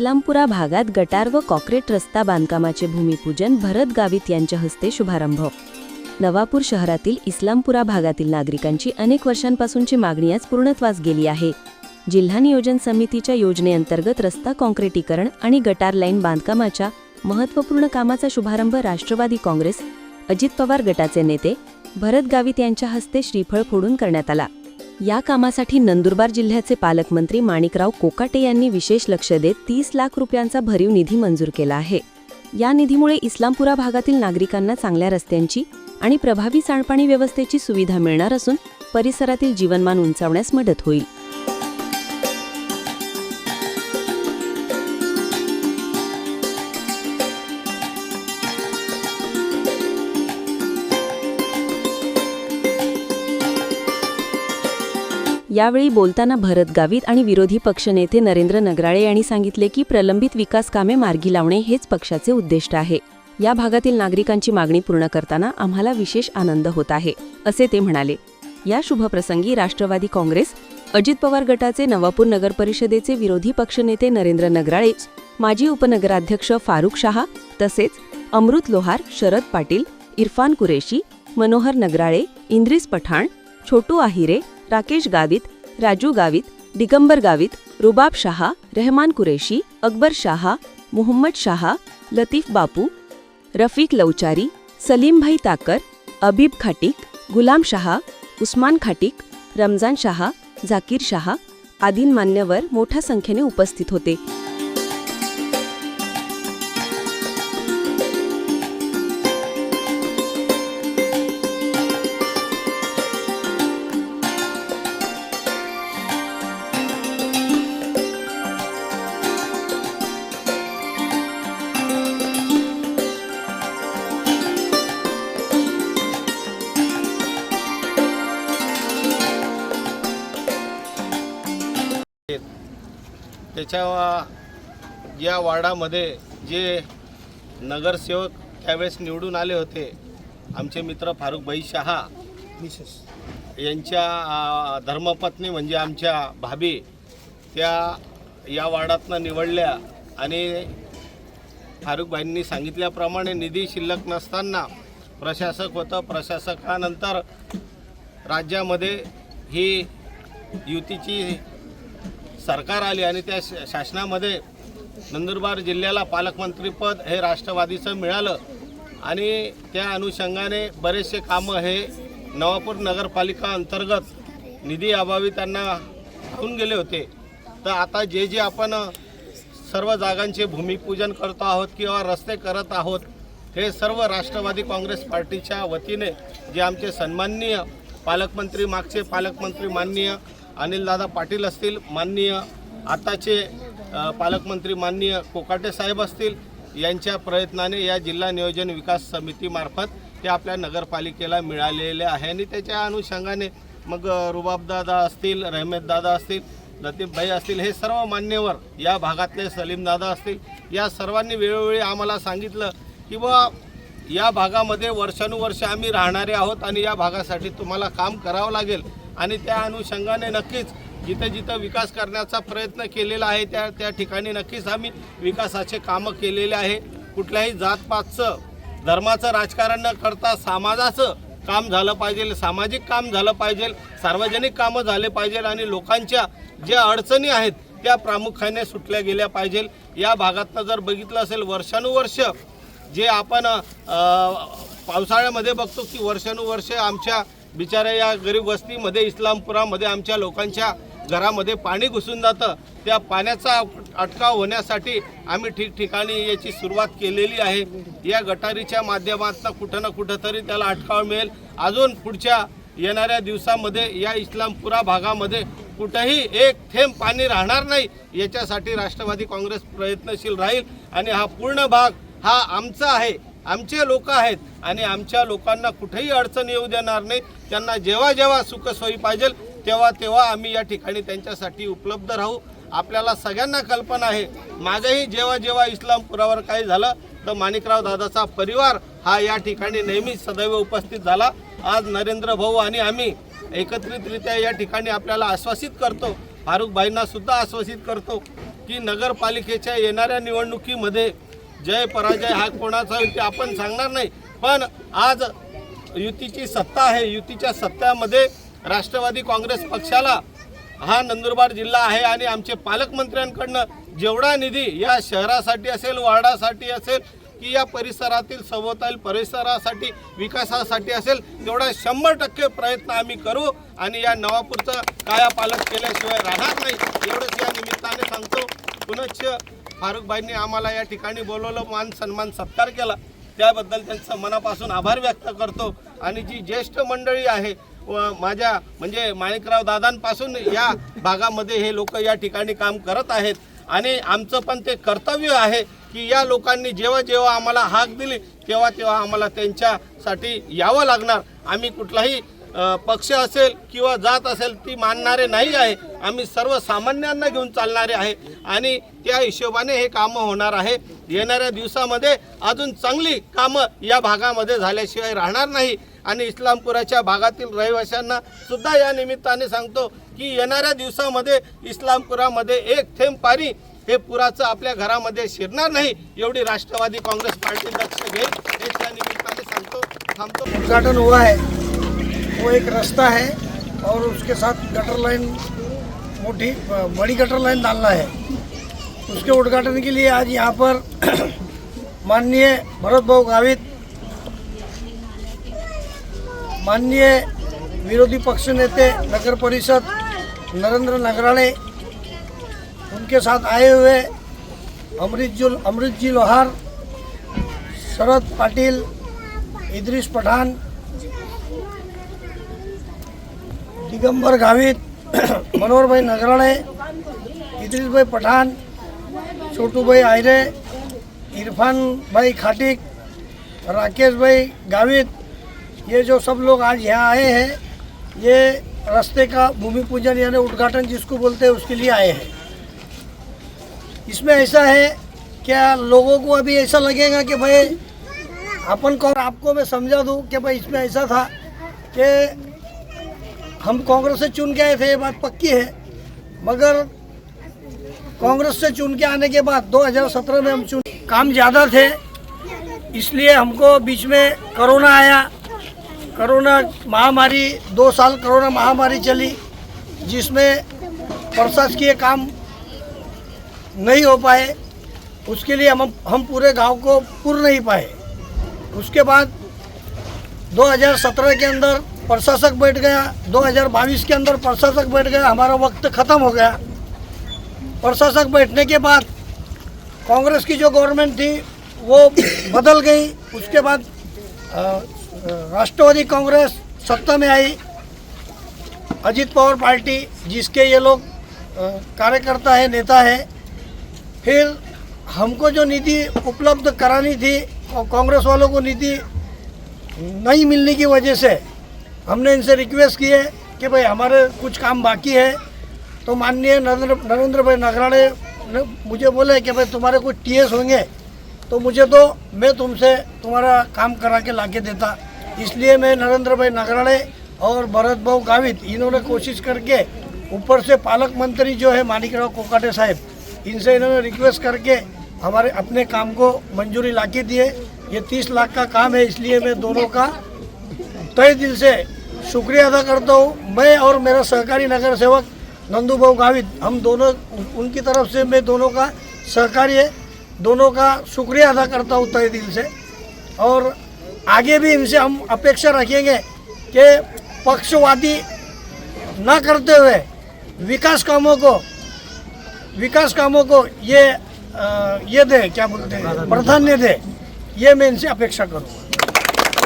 इस्लामपुरा भागात गटार व कॉक्रीट रस्ता बांधकामाचे भूमिपूजन भरत गावित यांच्या हस्ते शुभारंभ. नवापूर शहरातील इस्लामपुरा भागातील नागरिकांची अनेक वर्षांपासूनची मागणी आज पूर्णत्वास गेली आहे. जिल्हा नियोजन समितीच्या योजनेअंतर्गत रस्ता कॉन्क्रिटीकरण आणि गटार लाईन बांधकामाच्या महत्त्वपूर्ण कामाचा शुभारंभ राष्ट्रवादी काँग्रेस अजित पवार गटाचे नेते भरत गावित यांच्या हस्ते श्रीफळ फोडून करण्यात आला. या कामासाठी नंदुरबार जिल्ह्याचे पालकमंत्री माणिकराव कोकाटे यांनी विशेष लक्ष देत तीस लाख रुपयांचा भरीव निधी मंजूर केला आहे. या निधीमुळे इस्लामपुरा भागातील नागरिकांना चांगल्या रस्त्यांची आणि प्रभावी सांडपाणी व्यवस्थेची सुविधा मिळणार असून परिसरातील जीवनमान उंचावण्यास मदत होईल. यावेळी बोलताना भरत गावित आणि विरोधी पक्षनेते नरेंद्र नगराळे यांनी सांगितले की प्रलंबित विकास कामे मार्गी लावणे हेच पक्षाचे उद्दिष्ट आहे. या भागातील नागरिकांची मागणी पूर्ण करताना आम्हाला विशेष आनंद होत आहे असे ते म्हणाले. या शुभप्रसंगी राष्ट्रवादी काँग्रेस अजित पवार गटाचे नवापूर नगर परिषदेचे विरोधी पक्षनेते नरेंद्र नगराळे माजी उपनगराध्यक्ष फारुख शहा तसेच अमृत लोहार शरद पाटील इरफान कुरेशी मनोहर नगराळे इंद्रिस पठाण छोटू आहिरे राकेश गावित, राजू गावित, दिगंबर गावित, रुबाब शाह, रहमान कुरैशी, अकबर शाह, मोहम्मद शाह, लतीफ बापू, रफीक लवचारी सलीम भाई ताकर, अबीब खाटिक, गुलाम शाह, उस्मान खाटिक, रमज़ान शाह झाकीर शाह आदीं मान्यवर मोठ्या संख्येने उपस्थित होते. त्याच्या या वार्डामध्ये जे नगरसेवक त्यावेळेस निवडून आले होते आमचे मित्र फारुखभाई शहा यांच्या धर्मपत्नी म्हणजे आमच्या भाभी त्या या वार्डातनं निवडल्या आणि फारुखभाईंनी सांगितल्याप्रमाणे निधी शिल्लक नसताना प्रशासक होतं. प्रशासकानंतर राज्यामध्ये ही युतीची सरकार आली आणि त्या शासनामध्ये नंदुरबार जिल्ह्याला पालकमंत्रीपद हे राष्ट्रवादीचं मिळालं. आणि त्या अनुषंगाने बरेचसे कामं हे नवापूर नगरपालिका अंतर्गत निधी अभावी त्यांना होऊन गेले होते. तर आता जे जे आपण सर्व जागांचे भूमिपूजन करतो आहोत किंवा रस्ते करत आहोत हे सर्व राष्ट्रवादी काँग्रेस पार्टीच्या वतीने जे आमचे सन्माननीय पालकमंत्री मागचे पालकमंत्री माननीय अनिलदादा पाटील असतील माननीय आताचे पालकमंत्री माननीय कोकाटे साहेब असतील यांच्या प्रयत्नाने या जिल्हा नियोजन विकास समितीमार्फत ते आपल्या नगरपालिकेला मिळालेले आहे. आणि त्याच्या अनुषंगाने मग रुबाबदादा असतील रहमेददादा असतील लतीफभाई असतील हे सर्व मान्यवर या भागातले सलीमदादा असतील या सर्वांनी वेळोवेळी आम्हाला सांगितलं की बा या भागामध्ये वर्षानुवर्ष आम्ही राहणारे आहोत आणि या भागासाठी तुम्हाला काम करावं लागेल. आणि त्या अनुषंगाने नक्कीच जिथं जिथं विकास करण्याचा प्रयत्न केलेला आहे त्या त्या ठिकाणी नक्कीच आम्ही विकासाचे कामं केलेले आहे. कुठल्याही जातपातचं धर्माचं राजकारण न करता समाजाचं काम झालं पाहिजे सामाजिक काम झालं पाहिजे सार्वजनिक कामं झाले पाहिजे आणि लोकांच्या ज्या अडचणी आहेत त्या प्रामुख्याने सुटल्या गेल्या पाहिजे. या भागातनं जर बघितलं असेल वर्षानुवर्ष जे आपण पावसाळ्यामध्ये बघतो की वर्षानुवर्ष आमच्या बिचाऱ्या या गरीब वस्तीमध्ये इस्लामपुरामध्ये आमच्या लोकांच्या घरामध्ये पाणी घुसून जातं. त्या पाण्याचा अटकाव होण्यासाठी आम्ही ठिकठिकाणी याची सुरुवात केलेली आहे. या गटारीच्या माध्यमातून कुठं ना कुठं तरी त्याला अटकाव मिळेल. अजून पुढच्या येणाऱ्या दिवसामध्ये या इस्लामपुरा भागामध्ये कुठंही एक थेंब पाणी राहणार नाही याच्यासाठी राष्ट्रवादी काँग्रेस प्रयत्नशील राहील. आणि हा पूर्ण भाग हा आमचा आहे. आमचे लोक आहेत आणि आमच्या लोकांना कुठेही अडचण येऊ देणार नाही. त्यांना जेव्हा जेव्हा सुखसोयी पाहिजे तेव्हा तेव्हा आम्ही या ठिकाणी त्यांच्यासाठी उपलब्ध राहू. आपल्याला सगळ्यांना कल्पना आहे. मागेही जेव्हा जेव्हा इस्लामपुरावर काही झालं तर माणिकराव दादाचा परिवार हा या ठिकाणी नेहमीच सदैव उपस्थित झाला. आज नरेंद्र भाऊ आणि आम्ही एकत्रितरित्या या ठिकाणी आपल्याला आश्वासित करतो फारुखबाईंना सुद्धा आश्वासित करतो की नगरपालिकेच्या येणाऱ्या निवडणुकीमध्ये जय पराजय हा कोणाचा होईल ते आपण सांगणार नाही. पण आज युतीची सत्ता आहे. युतीच्या सत्तामध्ये राष्ट्रवादी काँग्रेस पक्षाला हा नंदुरबार जिल्हा आहे आणि आमचे पालकमंत्र्यांकडनं जेवढा निधी या शहरासाठी असेल वार्डासाठी असेल की या परिसरातील सभोवताल परिसरासाठी विकासासाठी असेल तेवढा शंभर टक्के प्रयत्न आम्ही करू आणि या नवापूरचं कायापालट केल्याशिवाय राहणार नाही. एवढंच या निमित्ताने सांगतो. पुनश्च फारुखबाईंनी आम्हाला या ठिकाणी बोलवलं मान सन्मान सत्कार केला. त्याबद्दल त्यांचं मनापासून आभार व्यक्त करतो. आणि जी ज्येष्ठ मंडळी आहे व माझ्या म्हणजे माणिकराव दादांपासून या भागामध्ये हे लोक या ठिकाणी काम करत आहेत. आणि आमचं पण ते कर्तव्य आहे की या लोकांनी जेव्हा जेव्हा आम्हाला हाक दिली तेव्हा तेव्हा आम्हाला त्यांच्यासाठी यावं लागणार. आम्ही कुठलाही पक्ष असेल किंवा जात असेल ती मानणारे नाही आहे. आम्ही सर्वसामान्यांना घेऊन चालणारे आहे. आणि त्या हिशोबाने हे कामं होणार आहे. येणाऱ्या दिवसामध्ये अजून चांगली कामं या भागामध्ये झाल्याशिवाय राहणार नाही. आणि इस्लामपुराच्या भागातील रहिवाशांना सुद्धा या निमित्ताने सांगतो की येणाऱ्या दिवसामध्ये इस्लामपुरामध्ये एक थेंब पाणी हे पुराचं आपल्या घरामध्ये शिरणार नाही. एवढी राष्ट्रवादी काँग्रेस पार्टी लक्ष घेईल हे त्या निमित्ताने सांगतो थांबतो. उद्घाटन हुआ आहे. वो एक रास्ता है और उसके साथ गटर लाइन मोटी बड़ी गटर लाइन डालना है। उसके उद्घाटन के लिए आज यहाँ पर माननीय भरत भाऊ गावित, माननीय विरोधी पक्ष नेते, नगर परिषद, नरेंद्र नगराणे, उनके साथ आए हुए अमृत जी अमृत जी लोहार, शरद पाटिल इद्रिस पठान दिगंबर गावित, मनोहरभाई नगराळे इद्रिसभाई पठान छोटूभाई आयरे इरफान भाई खाटिक राकेश भाई गावित, ये जो सब लोग आज यहाँ आए हैं, ये रास्ते का भूमि पूजन यानी उद्घाटन जिसको बोलते हैं उसके लिए आए हैं। इसमें ऐसा है, क्या लोगों को अभी ऐसा लगेगा कि भाई, अपन को आपको मैं समझा दूँ कि भाई इसमें ऐसा था कि हम कांग्रेस से चुन के आए थे, ये बात पक्की है। मगर कांग्रेस से चुन के आने के बाद 2017 में हम चुन काम ज़्यादा थे, इसलिए हमको बीच में कोरोना आया। कोरोना महामारी, दो साल कोरोना महामारी चली, जिसमें प्रशासकीय काम नहीं हो पाए। उसके लिए हम हम पूरे गाँव को पुर नहीं पाए। उसके बाद 2017 के अंदर प्रशासक बैठ गया। 2022 के अंदर प्रशासक बैठ गया। हमारा वक्त ख़त्म हो गया। प्रशासक बैठने के बाद कांग्रेस की जो गवर्नमेंट थी, वो बदल गई। उसके बाद राष्ट्रवादी कांग्रेस सत्ता में आई। अजीत पवार पार्टी, जिसके ये लोग कार्यकर्ता है, नेता है। फिर हमको जो निधि उपलब्ध करानी थी, और कांग्रेस वालों को निधि नहीं मिलने की वजह से हमने इनसे रिक्वेस्ट की है कि भाई हमारे कुछ काम बाकी है। तो माननीय नरेंद्र नरेंद्र भाई नगराड़े ने मुझे बोले कि भाई तुम्हारे कुछ टीएस होंगे तो मुझे दो, मैं तुमसे तुम्हारा काम करा के ला के देता। इसलिए मैं नरेंद्र भाई नगराड़े और भरत भाऊ गावित, इन्होंने कोशिश करके ऊपर से पालक मंत्री जो है मानिकराव कोकाटे साहब, इनसे इन्होंने रिक्वेस्ट करके हमारे अपने काम को मंजूरी ला के दिए। ये तीस लाख का काम है, इसलिए मैं दोनों का तय दिल से शुक्रिया अदा करता हूँ। मैं और मेरा सहकारी नगर सेवक नंदुभाऊ गावित हम दोनों उनकी तरफ से मैं दोनों का सहकारी है दोनों का शुक्रिया अदा करता हूँ तय दिल से। और आगे भी इनसे हम अपेक्षा रखेंगे कि पक्षवादी न करते हुए विकास कामों को विकास कामों को ये आ, ये दे क्या बोलते हैं प्राधान्य दे ये मैं इनसे अपेक्षा करूँगा।